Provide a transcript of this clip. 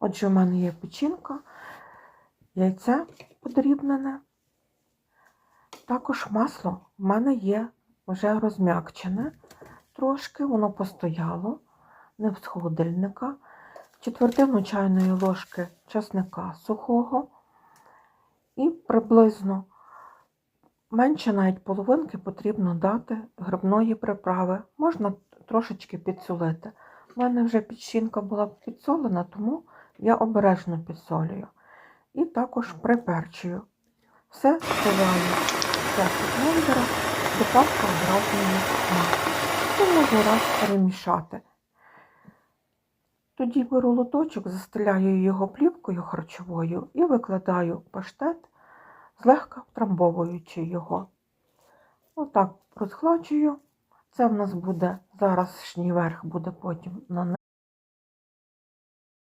Отже, у мене є печінка, яйце подрібнене. Також масло в мене є вже розм'якчене трошки, воно постояло, не з холодильника. Четвертину чайної ложки чесника сухого і приблизно менше навіть половинки потрібно дати грибної приправи. Можна трошечки підсолити. У мене вже печінка була підсолена, тому я обережно підсолюю. І також приперчую. Все вливаю в чашку блендера, добавка не смак. І можу раз перемішати. Тоді беру лоточок, застеляю його плівкою харчовою і викладаю паштет, злегка втрамбовуючи його. Отак розхлачую. Це в нас буде зараз верх буде потім на